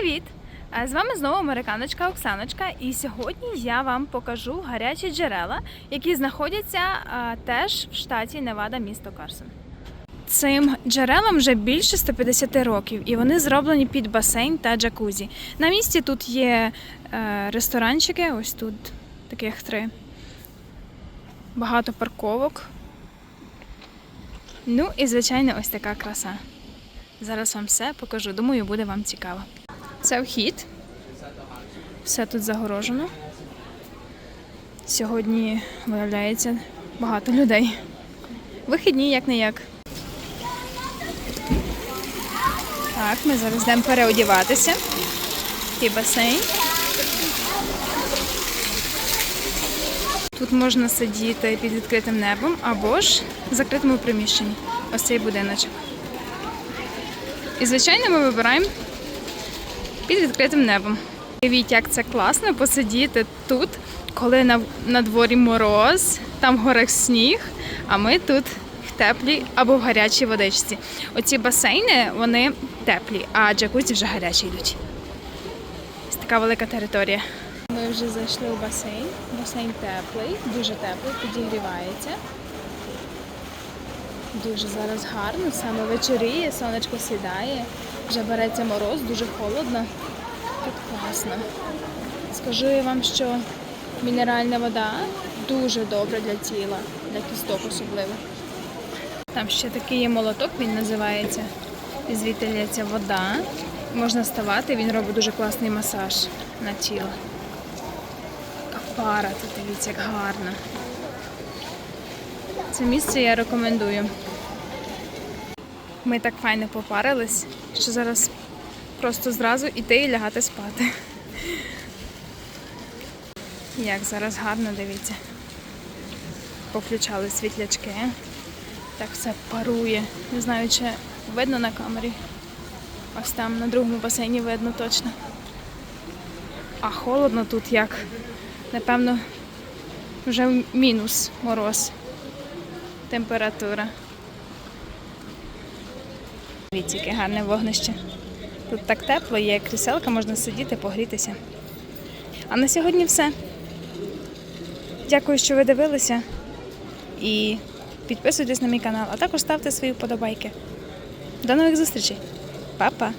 Привіт! З вами знову американочка Оксаночка, і сьогодні я вам покажу гарячі джерела, які знаходяться теж в штаті Невада, місто Карсон. Цим джерелам вже більше 150 років, і вони зроблені під басейн та джакузі. На місці тут є е, ресторанчики, ось тут таких три. Багато парковок. Ну і звичайно, ось така краса. Зараз вам все покажу. Думаю, буде вам цікаво. Це вхід. Все тут загорожено. Сьогодні виявляється багато людей. Вихідні як не як. Так, ми зараз йдемо переодіватися. Такий басейн. Тут можна сидіти під відкритим небом або ж в закритому приміщенні. Ось цей будиночок. І, звичайно, ми вибираємо під відкритим небом. Уявіть, як це класно посидіти тут, коли на, на дворі мороз, там в горах сніг, а ми тут в теплій або в гарячій водичці. Оці басейни, вони теплі, а джакузі вже гарячі йдуть. Ось така велика територія. Ми вже зайшли у басейн. Басейн теплий, дуже теплий, підігрівається. Дуже зараз гарно, саме вечоріє, сонечко сідає, вже береться мороз, дуже холодно. Тут класно. Скажу я вам, що мінеральна вода дуже добра для тіла, для кісток особливо. Там ще такий є молоток, він називається. І звідти лється вода. Можна ставати, він робить дуже класний масаж на тіло. Така пара, тут дивіться, як гарно. Це місце я рекомендую. Ми так файно попарились, що зараз просто зразу йти і лягати спати. Як зараз гарно дивіться. Поключали світлячки. Так все парує. Не знаю, чи видно на камері. Ось там на другому басейні видно точно. А холодно тут як. Напевно, вже мінус мороз. Температура. Дивіться, яке гарне вогнище. Тут так тепло, є кріселка, можна сидіти, погрітися. А на сьогодні все. Дякую, що ви дивилися. І підписуйтесь на мій канал, а також ставте свої вподобайки. До нових зустрічей. Па-па!